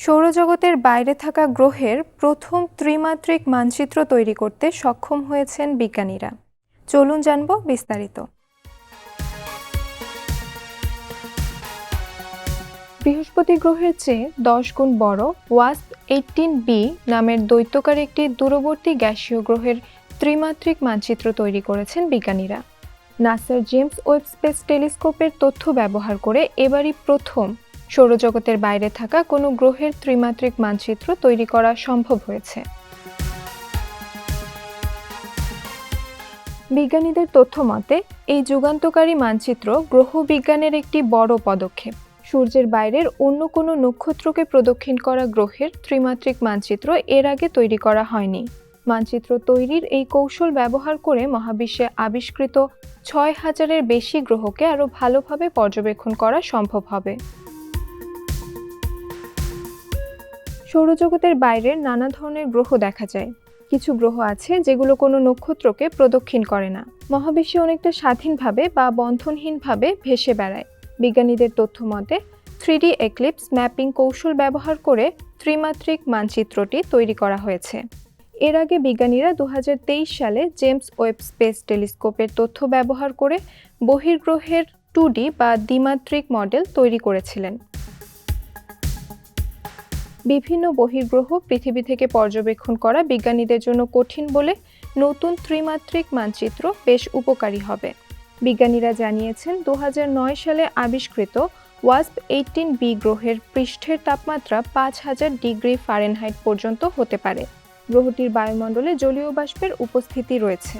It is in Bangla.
সৌরজগতের বাইরে থাকা গ্রহের প্রথম ত্রিমাত্রিক মানচিত্র তৈরি করতে সক্ষম হয়েছেন বিজ্ঞানীরা। চলুন জানব বিস্তারিত। বৃহস্পতি গ্রহের চেয়ে দশ গুণ বড় ওয়াস্প এইটিন বি নামের দৈত্যকার একটি দূরবর্তী গ্যাসীয় গ্রহের ত্রিমাত্রিক মানচিত্র তৈরি করেছেন বিজ্ঞানীরা। নাসার জেমস ওয়েব স্পেস টেলিস্কোপের তথ্য ব্যবহার করে এবারই প্রথম সৌরজগতের বাইরে থাকা কোনো গ্রহের ত্রিমাত্রিক মানচিত্র তৈরি করা সম্ভব হয়েছে। বিজ্ঞানীদের তথ্য মতে, এই যুগান্তকারী মানচিত্র গ্রহ বিজ্ঞানের একটি বড় পদক্ষেপ। সূর্যের বাইরের অন্য কোনো নক্ষত্রকে প্রদক্ষিণ করা গ্রহের ত্রিমাত্রিক মানচিত্র এর আগে তৈরি করা হয়নি। মানচিত্র তৈরির এই কৌশল ব্যবহার করে মহাবিশ্বে আবিষ্কৃত ছয় হাজারের বেশি গ্রহকে আরও ভালোভাবে পর্যবেক্ষণ করা সম্ভব হবে। সৌরজগতের বাইরের নানা ধরনের গ্রহ দেখা যায়। কিছু গ্রহ আছে যেগুলো কোনো নক্ষত্রকে প্রদক্ষিণ করে না। মহাবিশ্বে অনেকটা স্বাধীনভাবে বা বন্ধনহীনভাবে ভেসে বেড়ায়। বিজ্ঞানীদের তথ্য মতে, থ্রিডি এক্লিপস ম্যাপিং কৌশল ব্যবহার করে ত্রিমাত্রিক মানচিত্রটি তৈরি করা হয়েছে। এর আগে বিজ্ঞানীরা দু হাজার তেইশ সালে জেমস ওয়েব স্পেস টেলিস্কোপের তথ্য ব্যবহার করে বহির্গ্রহের টু বা দ্বিমাত্রিক মডেল তৈরি করেছিলেন। বিভিন্ন বহির্গ্রহ পৃথিবী থেকে পর্যবেক্ষণ করা বিজ্ঞানীদের জন্য কঠিন বলে নতুন ত্রিমাত্রিক মানচিত্র বেশ উপকারী হবে। বিজ্ঞানীরা জানিয়েছেন দু হাজার নয় সালে আবিষ্কৃত ওয়াস্প এইটিন বি গ্রহের পৃষ্ঠের তাপমাত্রা পাঁচ হাজার ডিগ্রি ফারেনহাইট পর্যন্ত হতে পারে। গ্রহটির বায়ুমণ্ডলে জলীয় বাষ্পের উপস্থিতি রয়েছে।